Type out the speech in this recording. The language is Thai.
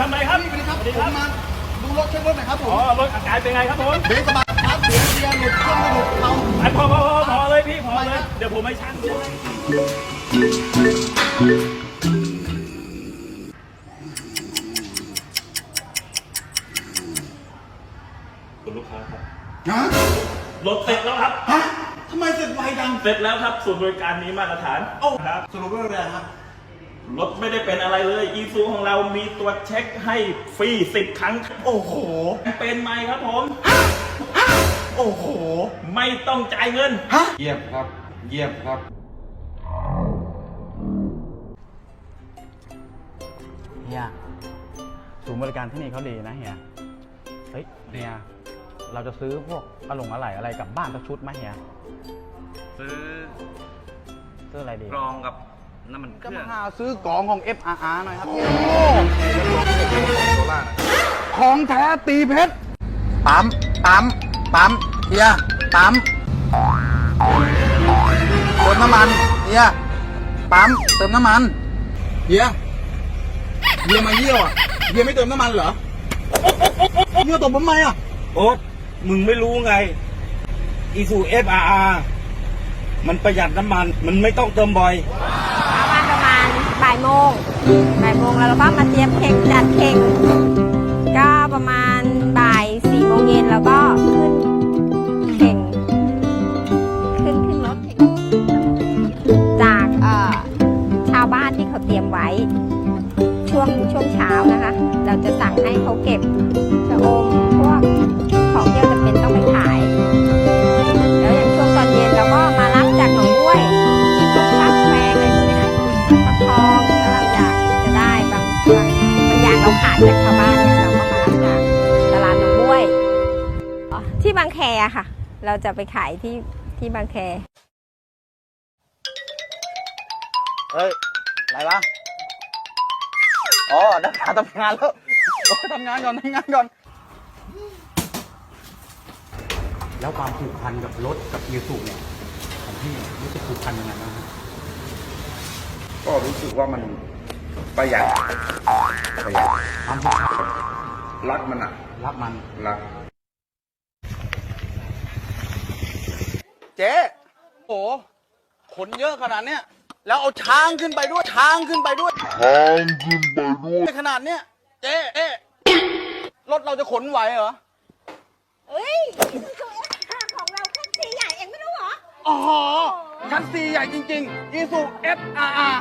ทำไรครับพี่สวัสดีครับผมมาดูรถเช็ครถหน่อยครับผมอ๋อรถอากาศเป็นไงครับผมเบรกกระบะครับเสียเกียร์หลุดเครื่งไม่หลุดเอาพอพอเลยพี่พอเลยเดี๋ยวผมให้ช่างคุณลูกค้าครับรถเสร็จแล้วครับฮะทำไมเสร็จไวจังเสร็จแล้วครับส่วนย์บริการนี้มาตรฐานโอ้ครับสรุปเรื่ออะไรครับ รถไม่ได้เป็นอะไรเลย อีซูของเรามีตรวจเช็คให้ฟรีสิบครั้ง โอ้โห เป็นไหมครับผม โอ้โห ไม่ต้องจ่ายเงิน ฮะ เยี่ยมครับ เยี่ยมครับ เฮียศูนย์บริการที่นี่เขาดีนะเฮีย เฮ้ยเฮีย เราจะซื้อพวกอะหลงอะไหล่อะไรกลับบ้านสักชุดไหมเฮีย ซื้อซื้ออะไรดี กรองกับ น้ำมันเคจะรื่มาองหาซื้อกองของ FRR หน่อยครับ โซล่านะของแท้ตีเพชร ปั๊ม ปั๊ม ปั๊มเฮียปั๊มเติมน้ำมันเฮียปั๊ม เติมน้ำมันเฮียเฮียมาเยี่ยวอะเฮียไม่เติมน้ำมันเหรอเฮียตบผมทำไมอะ โอ๊ตมึงไม่รู้ไงอีซู FRR มันประหยัดน้ำมัน มันไม่ต้องเติมบ่อย บ่ายโมงบ่ายโมงแล้วเราก็มาเตรียมเค้กจัดเค้กก็ประมาณบ่ายสี่โมงเย็นแล้วก็ขึ้นเข่งขึ้นขึ้นรถเข่งจากเอ่อชาวบ้านที่เขาเตรียมไว้ ช่วงช่วงเช้านะคะ เราจะสั่งให้เขาเก็บชะอม บางแคอะค่ะ เราจะไปขายที่ที่บางแค เฮ้ย อะไรวะ อ๋อนักข่าวทำงานแล้วโอ้ยทำงานก่อนทำงานก่อน แล้วความผูกพันกับรถกับอีซูเนี่ยของพี่รู้สึกผูกพันยังไงบ้างครับก็รู้สึกว่ามันประหยัดประหยัดความผูกพันรักมันอะรักมันรัก เจ๊โอ้ขนเยอะขนาดเนี้ยแล้วเอาช้างขึ้นไปด้วยช้างขึ้นไปด้วยช้างขึ้นไปด้วยขนาดเนี้ยเจ๊เอ๊ะรถเราจะขนไหวเหรอเอ้ยของเราแค่สีใหญ่เองไม่รู้เหรออ๋อคันซีใหญ่จริงๆอีซู FRR